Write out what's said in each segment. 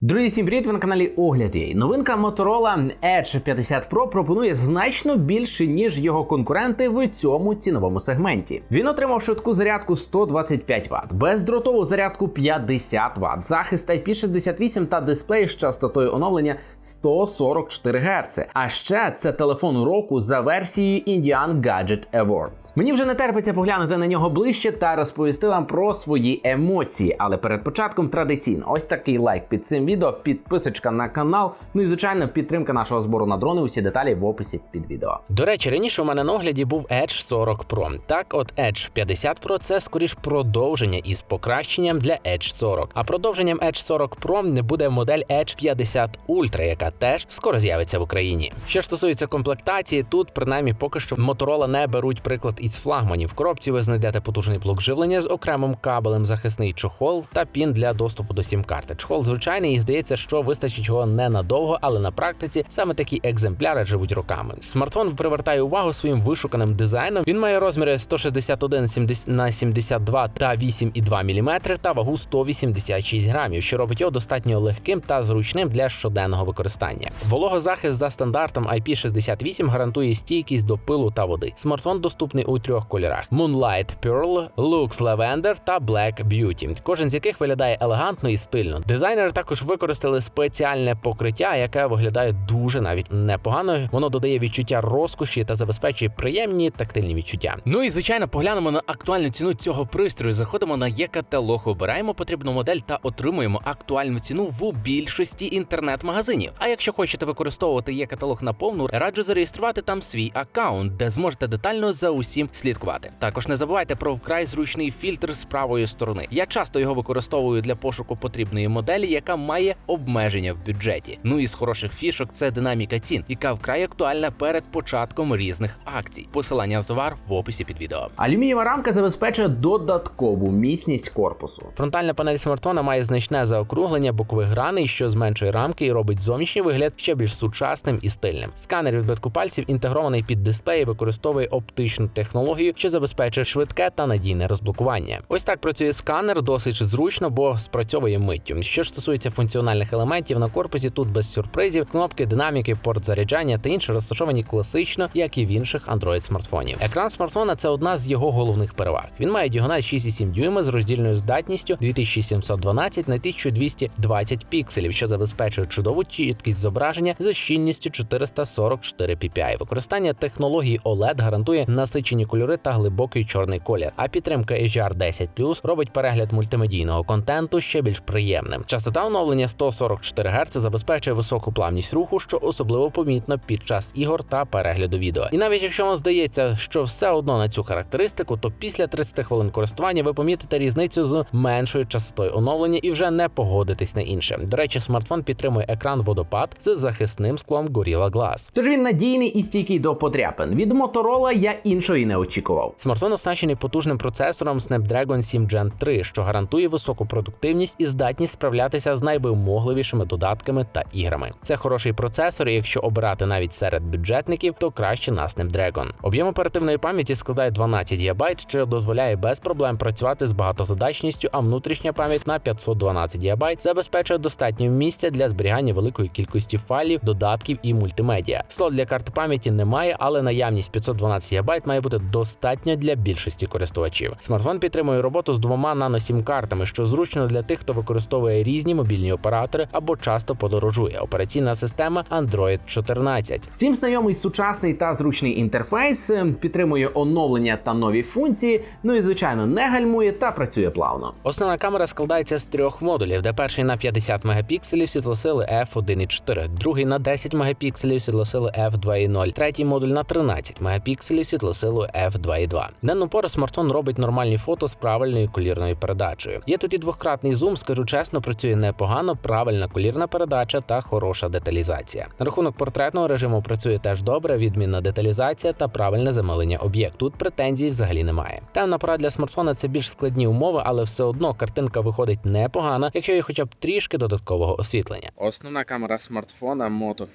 Друзі, всім привіт! Ви на каналі Огляд Огляд.ua. Новинка Motorola Edge 50 Pro пропонує значно більше, ніж його конкуренти в цьому ціновому сегменті. Він отримав швидку зарядку 125 Вт, бездротову зарядку 50 Вт, захист IP68 та дисплей з частотою оновлення 144 Гц. А ще це телефон року за версією Indian Gadget Awards. Мені вже не терпиться поглянути на нього ближче та розповісти вам про свої емоції. Але перед початком традиційно ось такий лайк під цим відео, підписочка на канал. Ну і звичайно, підтримка нашого збору на дрони. Усі деталі в описі під відео. До речі, раніше у мене на огляді був Edge 40 Pro. Так, от Edge 50 Pro це скоріш продовження із покращенням для Edge 40. А продовженням Edge 40 Pro не буде модель Edge 50 Ultra, яка теж скоро з'явиться в Україні. Що стосується комплектації, тут принаймні поки що Motorola не беруть приклад із флагманів. В коробці ви знайдете потужний блок живлення з окремим кабелем, захисний чохол та пін для доступу до сім-карти. Чохол звичайний здається, що вистачить його ненадовго, але на практиці саме такі екземпляри живуть роками. Смартфон привертає увагу своїм вишуканим дизайном. Він має розміри 161 на 72 та 8,2 мм та вагу 186 грамів, що робить його достатньо легким та зручним для щоденного використання. Вологозахист за стандартом IP68 гарантує стійкість до пилу та води. Смартфон доступний у трьох кольорах: Moonlight Pearl, Lux Lavender та Black Beauty, кожен з яких виглядає елегантно і стильно. Дизайнери також використали спеціальне покриття, яке виглядає дуже навіть непогано. Воно додає відчуття розкоші та забезпечує приємні тактильні відчуття. Ну і звичайно, поглянемо на актуальну ціну цього пристрою. Заходимо на є-каталог, обираємо потрібну модель та отримуємо актуальну ціну в більшості інтернет-магазинів. А якщо хочете використовувати є-каталог на повну, раджу зареєструвати там свій аккаунт, де зможете детально за усім слідкувати. Також не забувайте про вкрай зручний фільтр з правої сторони. Я часто його використовую для пошуку потрібної моделі, яка має обмеження в бюджеті. Ну і з хороших фішок це динаміка цін, яка вкрай актуальна перед початком різних акцій. Посилання на товар в описі під відео. Алюмінієва рамка забезпечує додаткову міцність корпусу. Фронтальна панель смартфона має значне заокруглення бокових граней, що зменшує рамки і робить зовнішній вигляд ще більш сучасним і стильним. Сканер відбитку пальців інтегрований під дисплей, і використовує оптичну технологію, що забезпечує швидке та надійне розблокування. Ось так працює сканер, досить зручно, бо спрацьовує миттю. Що ж стосується функціональних елементів на корпусі, тут без сюрпризів, кнопки, динаміки, порт заряджання та інші розташовані класично, як і в інших Android смартфонів. Екран смартфона це одна з його головних переваг. Він має діагональ 6,7 дюйма з роздільною здатністю 2712 на 1220 пікселів, що забезпечує чудову чіткість зображення за щільністю 444 ppi. Використання технології OLED гарантує насичені кольори та глибокий чорний колір. А підтримка HDR 10 робить перегляд мультимедійного контенту ще більш приємним. Частота оновлення 144 Гц забезпечує високу плавність руху, що особливо помітно під час ігор та перегляду відео. І навіть якщо вам здається, що все одно на цю характеристику, то після 30 хвилин користування ви помітите різницю з меншою частотою оновлення і вже не погодитесь на інше. До речі, смартфон підтримує екран водопад з захисним склом Gorilla Glass. Тож він надійний і стійкий до подряпин. Від Motorola я іншого і не очікував. Смартфон оснащений потужним процесором Snapdragon 7 Gen 3, що гарантує високу продуктивність і здатність справлятися з найвимогливішими додатками та іграми. Це хороший процесор, і якщо обирати навіть серед бюджетників, то краще на Snapdragon. Об'єм оперативної пам'яті складає 12 ГБ, що дозволяє без проблем працювати з багатозадачністю, а внутрішня пам'ять на 512 ГБ забезпечує достатньо місця для зберігання великої кількості файлів, додатків і мультимедіа. Слот для карти пам'яті немає, але наявність 512 ГБ має бути достатньо для більшості користувачів. Смартфон підтримує роботу з двома нано-сім картами, що зручно для тих, хто використовує різні мобільні оператори або часто подорожує. Операційна система Android 14. Всім знайомий сучасний та зручний інтерфейс, е, підтримує оновлення та нові функції. Ну і звичайно не гальмує та працює плавно. Основна камера складається з трьох модулів, де перший на 50 мегапікселів світлосили f1.4, другий на 10 мегапікселів світлосили f2.0, третій модуль на 13 мегапікселів світлосилою f2.2. Денну пору смартфон робить нормальні фото з правильною колірною передачею. Є тут і двократний зум, скажу чесно, працює непогано, правильна колірна передача та хороша деталізація. На рахунок портретного режиму працює теж добре, відмінна деталізація та правильне замилення об'єкту. Тут претензій взагалі немає. Темна пора для смартфона це більш складні умови, але все одно картинка виходить непогана, якщо є хоча б трішки додаткового освітлення. Основна камера смартфона Moto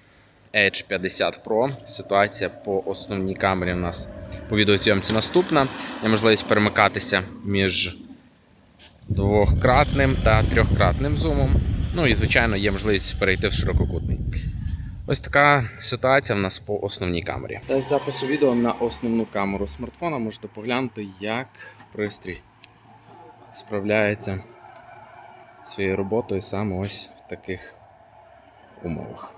Edge 50 Pro. Ситуація по основній камері у нас по відеозйомці наступна. Є можливість перемикатися між двократним та трьохкратним зумом. Ну і звичайно є можливість перейти в ширококутний. Ось така ситуація в нас по основній камері. З запису відео на основну камеру смартфона можете поглянути, як пристрій справляється своєю роботою саме ось в таких умовах.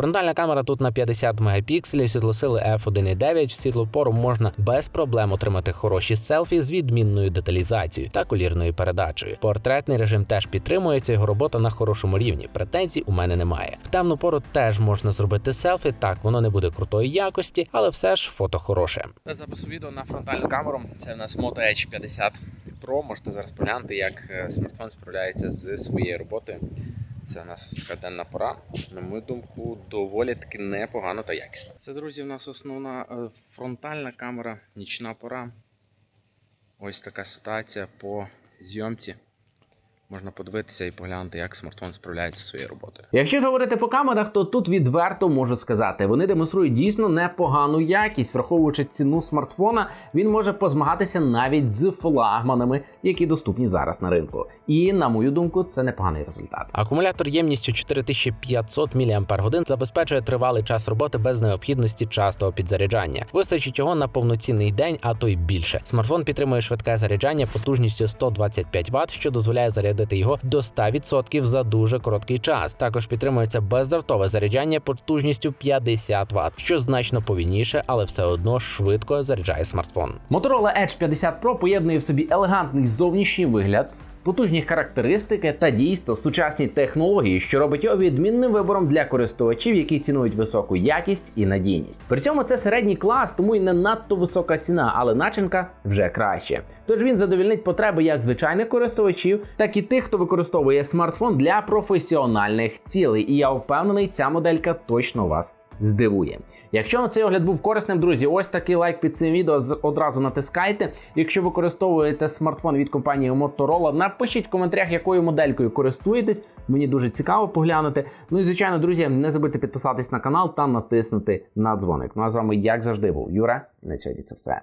Фронтальна камера тут на 50 мегапікселів, світлосили f1.9, в світлопору можна без проблем отримати хороші селфі з відмінною деталізацією та колірною передачею. Портретний режим теж підтримується, його робота на хорошому рівні. Претензій у мене немає. В темну пору теж можна зробити селфі. Так, воно не буде крутої якості, але все ж фото хороше. Запису відео на фронтальну камеру це у нас Moto Edge 50 Pro. Можете зараз поглянути, як е, смартфон справляється з своєю роботою. Це у нас така денна пора. На мою думку, доволі таки непогано та якісно. Це, друзі, у нас основна е, фронтальна камера, нічна пора. Ось така ситуація по зйомці. Можна подивитися і поглянути, як смартфон справляється зі своєю роботою. Якщо ж говорити по камерах, то тут відверто можу сказати, вони демонструють дійсно непогану якість, враховуючи ціну смартфона, він може позмагатися навіть з флагманами, які доступні зараз на ринку. І на мою думку, це непоганий результат. Акумулятор ємністю 4500 мАч забезпечує тривалий час роботи без необхідності частого підзаряджання. Вистачить його на повноцінний день, а то й більше. Смартфон підтримує швидке заряджання потужністю 125 Вт, що дозволяє зарядити його до 100% за дуже короткий час. Також підтримується бездротове заряджання потужністю 50 Вт, що значно повільніше, але все одно швидко заряджає смартфон. Motorola Edge 50 Pro поєднує в собі елегантний зовнішній вигляд. Потужні характеристики та дійсно сучасні технології, що робить його відмінним вибором для користувачів, які цінують високу якість і надійність. При цьому це середній клас, тому й не надто висока ціна, але начинка вже краще. Тож він задовільнить потреби як звичайних користувачів, так і тих, хто використовує смартфон для професіональних цілей. І я впевнений, ця моделька точно вас здивує. Якщо на цей огляд був корисним, друзі, ось такий лайк під цим відео одразу натискайте. Якщо використовуєте смартфон від компанії Motorola, напишіть в коментарях, якою моделькою користуєтесь. Мені дуже цікаво поглянути. Ну і звичайно, друзі, не забудьте підписатись на канал та натиснути на дзвоник. Ну а з вами, як завжди, був Юра. На сьогодні це все.